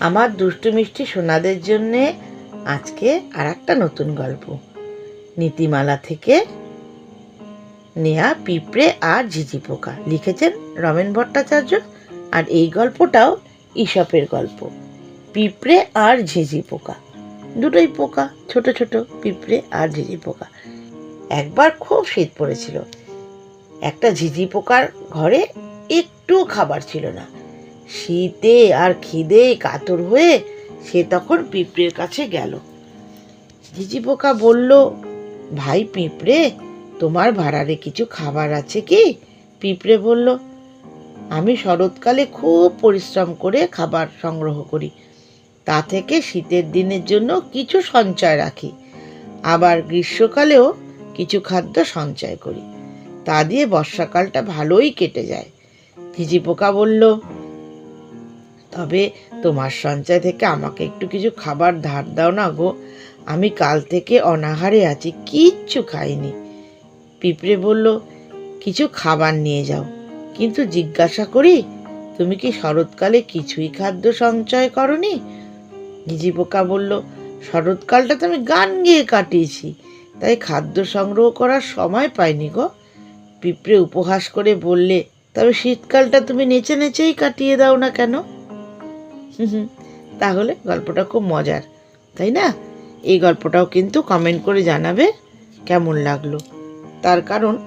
আমার দুষ্টু মিষ্টি সোনাদের জন্যে আজকে আর একটা নতুন গল্প। নীতিমালা থেকে নেয়া পিঁপড়ে আর ঝিঝি পোকা। লিখেছেন রমেন ভট্টাচার্য। আর এই গল্পটাও ঈশপের গল্প। পিঁপড়ে আর ঝিঝি পোকা। দুটোই পোকা, ছোট ছোট পিঁপড়ে আর ঝিঝি পোকা। একবার খুব শীত পড়েছিল। একটা ঝিঝি পোকার ঘরে একটু খাবার ছিল না। শীতে আর খিদে কাতর হয়ে সে তখন পিঁপড়ের কাছে গেল। ঝিঝি পোকা বলল, ভাই পিঁপড়ে, তোমার ভাড়ারে কিছু খাবার আছে কি? পিঁপড়ে বলল, আমি শরৎকালে খুব পরিশ্রম করে খাবার সংগ্রহ করি। তা থেকে শীতের দিনের জন্য কিছু সঞ্চয় রাখি। আবার গ্রীষ্মকালেও কিছু খাদ্য সঞ্চয় করি। তা দিয়ে বর্ষাকালটা ভালোই কেটে যায়। ঝিঝি পোকা বলল তবে তোমার সঞ্চয় থেকে আমাকে একটু কিছু খাবার ধার দাও না গো। আমি কাল থেকে অনাহারে আছি, কিচ্ছু খাইনি। পিঁপড়ে বলল, কিছু খাবার নিয়ে যাও। কিন্তু জিজ্ঞাসা করি, তুমি কি শরৎকালে কিছুই খাদ্য সঞ্চয় করনি? পোকা বলল, শরৎকালটা তো আমি গান গেয়ে কাটিয়েছি, তাই খাদ্য সংগ্রহ করার সময় পাইনি গো। পিঁপড়ে উপহাস করে বললে, তবে শীতকালটা তুমি নেচে নেচেই কাটিয়ে দাও না কেন? তাহলে গল্পটা খুব মজার, তাই না? এই গল্পটাও কিন্তু কমেন্ট করে জানাবে কেমন লাগল। তার কারণ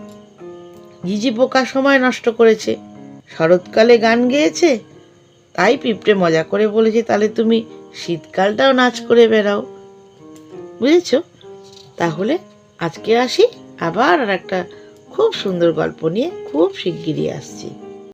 ঝিঝি পোকা সময় নষ্ট করেছে। শরৎকালে গান গেয়েছে। তাই পিঁপড়ে মজা করে বলেছে, তাহলে তুমি শীতকালটাও নাচ করে বেড়াও। বুঝেছ? তাহলে আজকে আসি। আবার আর একটা খুব সুন্দর গল্প নিয়ে খুব শিগগিরই আসছি।